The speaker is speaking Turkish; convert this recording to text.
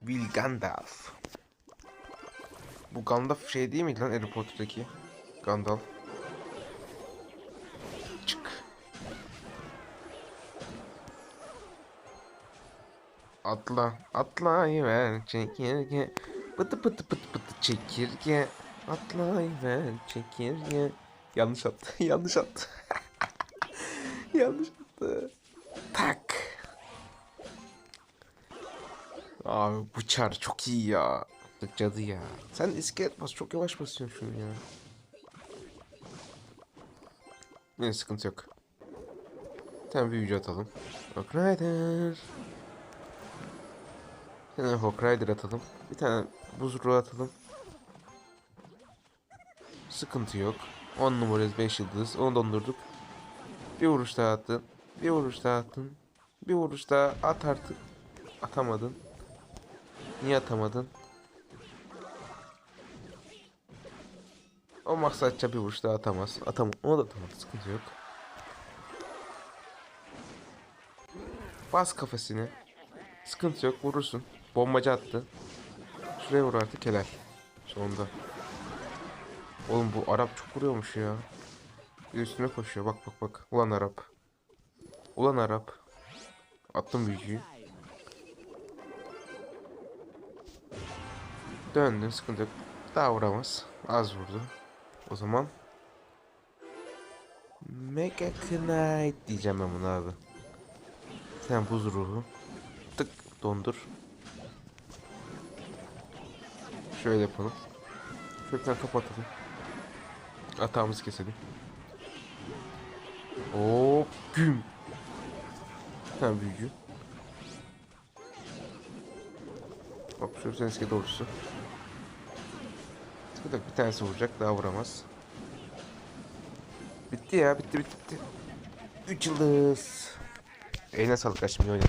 Will Gandalf. Bu Gandalf şey değil miydi lan Harry Potter'daki? Gandalf. Çık. Atla, atlayıver çekirge. Pıtı pıtı pıtı pıtı çekirge. Atlayıver çekirge. Yanlış attı, yanlış attı. yanlış attı. Abi bu çar çok iyi ya. Cadı ya. Sen iskelet bas çok yavaş basıyorsun şunu ya. Ne sıkıntı yok. Tamam büyücü atalım. Hawk Rider. Bir tane Hawk Rider atalım. Bir tane buz ruhu atalım. Sıkıntı yok. 10 numarayız 5 yıldız. Onu dondurduk. Bir vuruş daha attın. Bir vuruş daha attın. Bir vuruş daha at artık. Atamadın. Niye atamadın? O maksatça bir vuruş daha atamaz. Atam onu da atamaz. Sıkıntı yok. Bas kafesini. Sıkıntı yok vurursun. Bombacı attı. Şuraya vur artık helal. Sonunda. Oğlum bu Arap çok vuruyormuş ya. Bir üstüne koşuyor bak bak bak. Ulan Arap. Ulan Arap. Attım büyücüyü. Döndün sıkıntı yok. Daha vuramaz. Az vurdu. O zaman Mega Knight diyeceğim ben buna abi. Sen buz ruhu. Tık dondur. Şöyle yapalım. Şuradan kapatalım. Atağımızı keselim. Hop güm. Tamam büyücü. Hop şurası eski doğrusu. Sıkıntı yok, bir tanesi vuracak daha vuramaz. Bitti ya bitti bitti bitti. 3 yıldız. Eline sağlık kaçmayı oynadım.